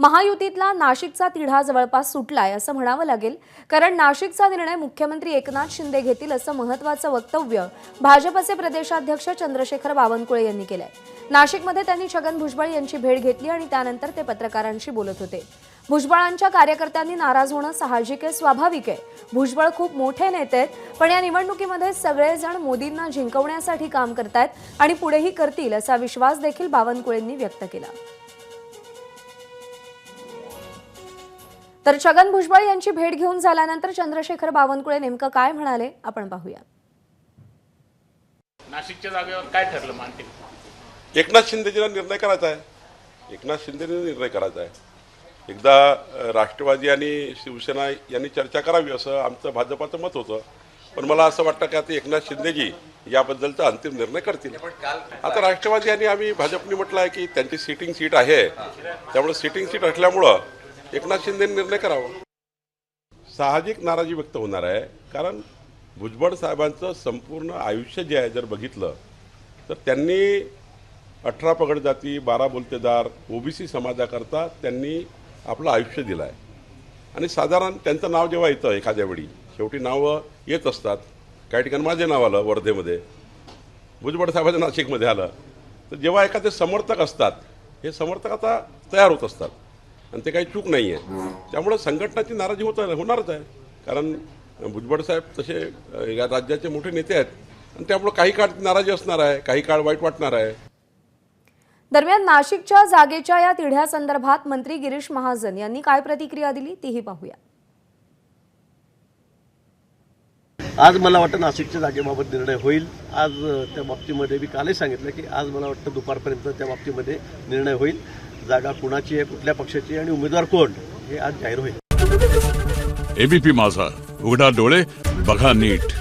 महायुतीतला नाशिकचा तिढा जवळपास सुटलाय असं म्हणावं लागेल. कारण नाशिकचा निर्णय मुख्यमंत्री एकनाथ शिंदे घेतील असं महत्वाचं वक्तव्य भाजपचे प्रदेशाध्यक्ष चंद्रशेखर बावनकुळे यांनी केलंय. नाशिकमध्ये त्यांनी छगन भुजबळ यांची भेट घेतली आणि त्यानंतर ते पत्रकारांशी बोलत होते. भुजबळांच्या कार्यकर्त्यांनी नाराज होणं साहजिक आहे स्वाभाविक आहे. भुजबळ खूप मोठे नेते आहेत पण या निवडणुकीमध्ये सगळेजण मोदींना जिंकवण्यासाठी काम करतायत आणि पुढेही करतील असा विश्वास देखील बावनकुळेंनी व्यक्त केला. तर छगन भुजबळ यांची भेट घेऊन झाल्यानंतर चंद्रशेखर बावनकुळे नेमकं काय म्हणाले आपण पाहूया. नाशिकच्या जागेवर काय ठरलं अंतिम एकनाथ शिंदेजीला निर्णय करायचा आहे. एकनाथ शिंदेने निर्णय करायचा आहे. एकदा राष्ट्रवादी आणि शिवसेना यांनी चर्चा करावी असं आमचं भाजपाचं मत होतं. पण मला असं वाटतं की आता एकनाथ शिंदेजी याबद्दलचा अंतिम निर्णय करतील. आता राष्ट्रवादी आणि आम्ही भाजपने म्हटलं आहे की त्यांची सिटिंग सीट आहे. त्यामुळे सिटिंग सीट असल्यामुळं एकनाथ शिंदे निर्णय करावा. साहजिक नाराजी व्यक्त होणार आहे कारण भुजबळ साहेबांचं संपूर्ण आयुष्य जे आहे जर बघितलं तर त्यांनी अठरा पगड जाती बारा बोलतेदार ओबीसी समाजाकरता त्यांनी आपलं आयुष्य दिलं आहे आणि साधारण त्यांचं नाव जेव्हा येतं एखाद्या वेळी शेवटी नावं येत असतात. काही ठिकाणी माझे नाव आलं वर्धेमध्ये. भुजबळ साहेबांच्या नाशिकमध्ये आलं. तर जेव्हा एखादे समर्थक असतात हे समर्थक आता तयार होत असतात. आणि ते काही चूक नाही आहे त्यामुळं संघटनाची नाराजी होत होणारच आहे. कारण भुजबळ साहेब तसे या राज्याचे मोठे नेते आहेत. आणि त्यामुळं काही काळ नाराजी असणार आहे काही काळ वाईट वाटणार आहे. दरम्यान नाशिकच्या जागेच्या या तिढ्यासंदर्भात मंत्री गिरीश महाजन यांनी काय प्रतिक्रिया दिली तीही पाहूया. आज मला वाटतं नाशिकच्या जागेबाबत निर्णय होईल. आज त्या बाबतीमध्ये मी कालही सांगितलं की आज मला वाटतं दुपारपर्यंत त्या बाबतीमध्ये निर्णय होईल. जागा कुणाची आहे कुठल्या पक्षाची आणि उमेदवार कोण हे आज जाहीर होईल. एबीपी माझा उघडा डोळे बघा नीट.